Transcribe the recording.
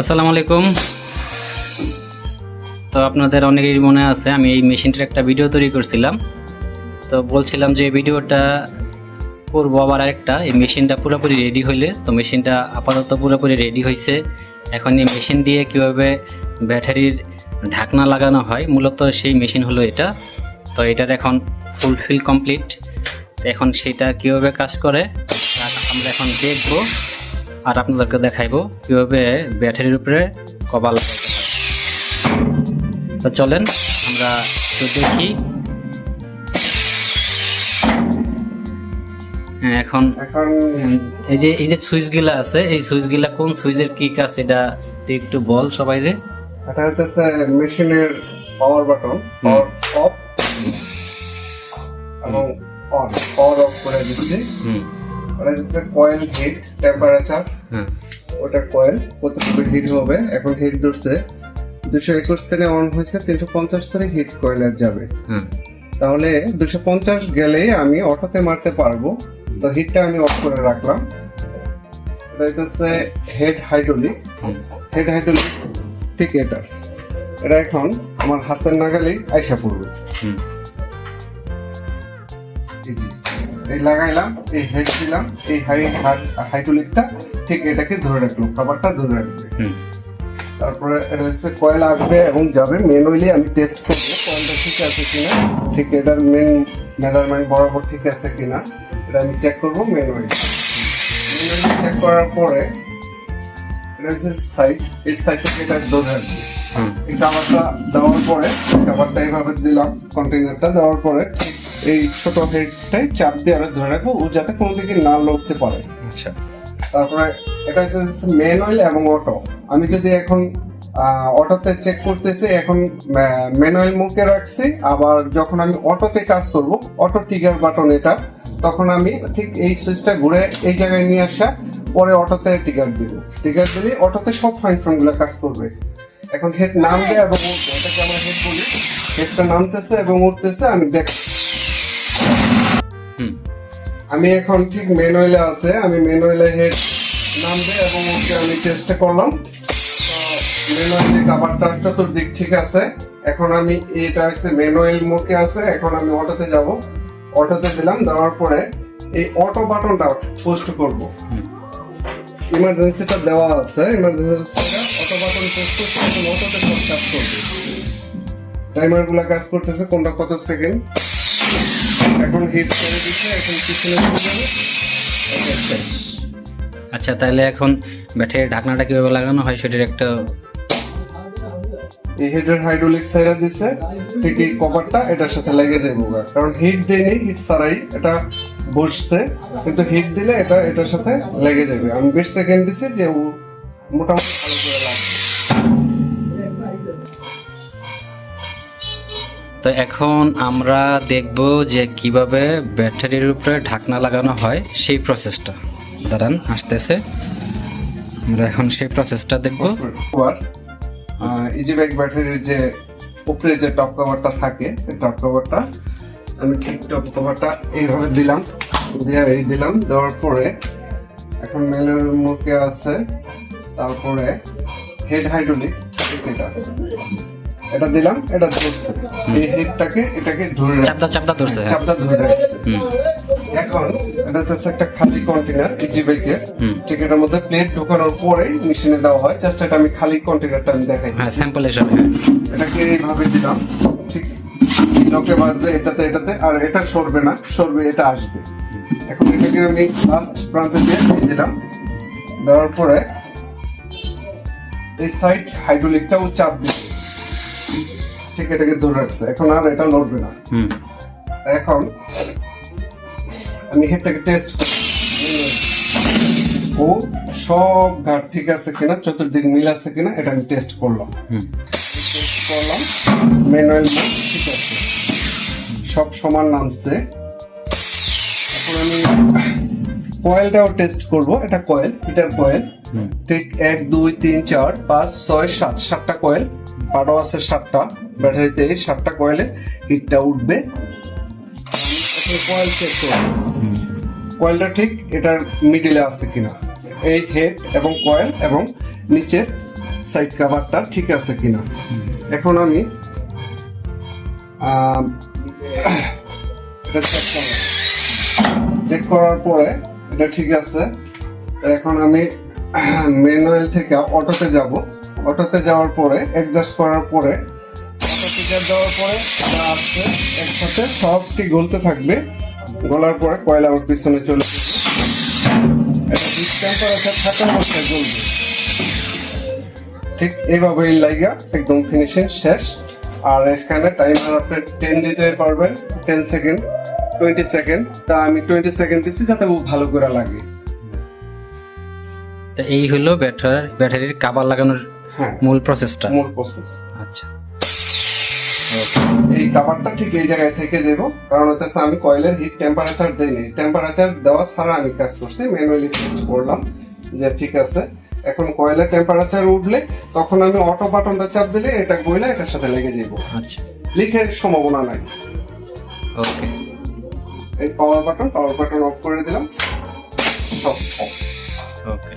আসসালামু আলাইকুম। তো আপনাদের অনেকেরই মনে আছে, আমি এই মেশিনটার একটা ভিডিও তৈরি করছিলাম। তো বলছিলাম যে ভিডিওটা করব আবার আরেকটা। এই মেশিনটা পুরোপুরি রেডি হইলে, তো মেশিনটা আপাতত পুরোপুরি রেডি হয়েছে এখন এই মেশিন দিয়ে কীভাবে ব্যাটারির ঢাকনা লাগানো হয়, মূলত সেই মেশিন হলো এটা। তো এটার এখন ফুলফিল কমপ্লিট এখন সেটা কীভাবে কাজ করে আমরা এখন দেখব। আর আপনাদেরকে দেখাইবো কীভাবে ব্যাটারির উপরে কভার লাগাইতে হয়। তো চলেন আমরা একটু দেখি। হ্যাঁ এখন এখন এই যে এই যে সুইচগুলা আছে এই সুইচগুলা কোন সুইচের কি কাজ এটা তুই একটু বল সবাই রে। এটা হচ্ছে মেশিনের পাওয়ার বাটন পাওয়ার অফ এবং অন পাওয়ার অফ করে দিচ্ছি। হুম। এটা হচ্ছে কয়েল হিট টেম্পারেচার ওটা কয়েল কতটুকু হিট হবে এখন হিট ধরছে। দুশো একুশ থেকে অন হয়েছে তিনশো পঞ্চাশ থেকে হিট কয়েলের যাবে। তাহলে দুশো পঞ্চাশ গেলেই আমি অটোতে মারতে পারব। তো হিটটা আমি অফ করে রাখলাম। এটা হচ্ছে হেড হাইড্রোলিক হেড হাইড্রোলিক ঠিক এটা। এটা এখন আমার হাতের নাগালেই আইসা পড়বে। এই লাগাইলাম এই হেড দিলাম এই হাই হাইড্রোলিকটা ঠিক এটাকে ধরে রাখল খাবারটা ধরে রাখবে তারপরে এটা হচ্ছে কয়েল আসবে এবং যাবে ম্যানুয়ালি আমি টেস্ট করব কয়েলটা ঠিক আছে কিনা ঠিক এটার মেন মেজারমেন্ট বরাবর ঠিক আছে কিনা এটা আমি চেক করব ম্যানুয়ালি ম্যানুয়ালি চেক করার পরে এটা হচ্ছে সাইড এই সাইড থেকে এটা ধরে রাখবে। এই খাবারটা দেওয়ার পরে খাবারটা এইভাবে দিলাম কন্টেনারটা দেওয়ার পরে এই ছোট হেডটাই চাপ দিয়ে আরও ধরে রাখব ও যাতে কোনো দিকে না লড়তে পারে। আচ্ছা। তারপরে এটা হচ্ছে মেন অয়েল এবং অটো আমি যদি এখন অটোতে চেক করতেছি এখন ম্যানুয়াল মুখে রাখছি আবার যখন আমি অটোতে কাজ করব অটো টিগার বাটন এটা তখন আমি ঠিক এই সুইচটা ঘুরে এই জায়গায় নিয়ে আসা পরে অটোতে টিগার দিব। টিগার দিলে অটোতে সব ফাংশনগুলো কাজ করবে। এখন হেড নামবে এবং উঠবে এটাকে আমরা হেড বলি হেডটা নামতেছে এবং উঠতেছে আমি দেখ হুম আমি এখন ঠিক ম্যানুয়ালে আছে, আমি মেন ম্যানুয়ালে হেড নামবে এবং ওকে আমি চেষ্টা করলাম। তো ম্যানুয়ালি কাভারটা চতুর্দিক ঠিক আছে। এখন আমি এটা হচ্ছে ম্যানুয়াল মোডে আছে, এখন আমি অটোতে যাব। অটোতে দিলাম, দেওয়ার পরে এই অটো বাটনটা পোস্ট করব। ইমার্জেন্সিটা দেওয়া আছে ইমার্জেন্সিটা অটো বাটন পোস্ট করছে এখন অটোতে কাজ করবে। টাইমারগুলা কাজ করতেছে, কোনটা কত সেকেন্ড এখন হিট করে দিচ্ছে এখন পিছনে। আচ্ছা তাহলে এখন ব্যাটারির ঢাকনাটা কীভাবে লাগানো হয় সেটার একটা এই হেডের হাইড্রোলিক সাইরা দিছে ঠিক এই কভারটা এটার সাথে লেগে যাবে গা। কারণ হিট দেয়নি হিট ছাড়াই এটা বসছে কিন্তু হিট দিলে এটা এটার সাথে লেগে যাবে আমি বিশ সেকেন্ড দিছি যে ও মোটামুটি ভালো করে তো এখন আমরা দেখব যে কীভাবে ব্যাটারির উপরে ঢাকনা লাগানো হয় সেই প্রসেসটা দাঁড়ান, আসতেছে। আমরা এখন সেই প্রসেসটা দেখব। ইজি ব্যাগ ব্যাটারির যে উপরে যে টপ কভারটা থাকে এই টপ কভারটা আমি ঠিক টপ কভারটা এইভাবে দিলাম, দিয়ে এই দিলাম, দেওয়ার পরে এখন মেলের মুখে আছে, তারপরে হেড হাইড্রোলিক এটা এটা দিলাম এটা ধরছে। এই হেডটাকে এটাকে ধরে চাপদা চাপদা ধরছে হ্যাঁ। চাপটা ধরে রাখছে। হুম। এখন এটা হচ্ছে একটা খালি কন্টেনার ইজি ব্যাগের হুম। ঠিক এটার মধ্যে প্লেট ঢোকানোর পরে মেশিনে দেওয়া হয়। জাস্ট এটা আমি খালি কন্টেনারটা আমি দেখাই হ্যাঁ স্যাম্পল হিসাবে হ্যাঁ। এটাকে এইভাবে দিলাম। ঠিক লোকে বাজবে এটাতে এটাতে। আর এটা সরবে না সরবে এটা আসবে। এখন এটাকে আমি লাস্ট প্রান্তে দিয়ে দিয়ে দিলাম। দেওয়ার পরে এই সাইড হাইড্রোলিকটাও চাপ দিচ্ছে। ঠিক এটাকে ধরে রাখছে। এখন আর এটা লড়বে না। এখন আমি হেডটাকে টেস্ট ও সব ঘাট ঠিক আছে কিনা চতুর্দিক মিল আছে কিনা এটা আমি টেস্ট করলাম। হুম। টেস্ট করলাম ম্যানুয়াল ঠিক আছে। সব সমান নামছে। এখন আমি কয়েলটাও টেস্ট করব। এটা কয়েল এটার কয়েল ঠিক এক দুই তিন চার পাঁচ ছয় সাত সাতটা কয়েল বারো আছে সাতটা, ব্যাটারিতে এই সাতটা কয়েলে হিটটা উঠবে। কয়েল চেক করব কয়েলটা ঠিক এটার মিডিলে আছে কিনা? এই হেড এবং কয়েল এবং নিচের সাইড কাভারটা ঠিক আছে কিনা? এখন আমি চেক করার পরে এটা ঠিক আছে। এখন আমি ম্যানুয়াল থেকে অটোতে যাব। অটোতে যাওয়ার পরে অ্যাডজাস্ট করার পরে অটো টিকার দেওয়ার পরে যা আসছে একসাথে সবটি গলতে থাকবে। গলার পরে কয়লা আমার পিছনে চলে যাবে। এটা ডিপ টেম্পারেচার থাকা অবস্থায় জ্বলবে ঠিক এইভাবে এই লাইগা একদম ফিনিশিং শেষ। আর এখানে টাইমার আপনি টেন দিতে পারবেন টেন সেকেন্ড টোয়েন্টি সেকেন্ড তা আমি টোয়েন্টি সেকেন্ড দিচ্ছি যাতে খুব ভালো করে লাগে। তো এই হলো ব্যাটার ব্যাটারির কাবার লাগানোর হ্যাঁ। মূল প্রসেসটা মূল প্রসেস আচ্ছা। এই কাভারটা ঠিক এই জায়গায় থেকে যাব কারণ হচ্ছে আমি কয়েলের হিট টেম্পারেচার দেই দেইনি টেম্পারেচার দেওয়া ছাড়া আমি কাজ করছি ম্যানুয়ালি টেস্ট করলাম যে ঠিক আছে। এখন কয়েলের টেম্পারেচার উঠলে তখন আমি অটো বাটনটা চাপ দিলে এটা গইলে এটার সাথে লেগে যাব আচ্ছা। লিখের সম্ভাবনা নাই। ওকে এই power button power button off করে দিলাম। সব ওকে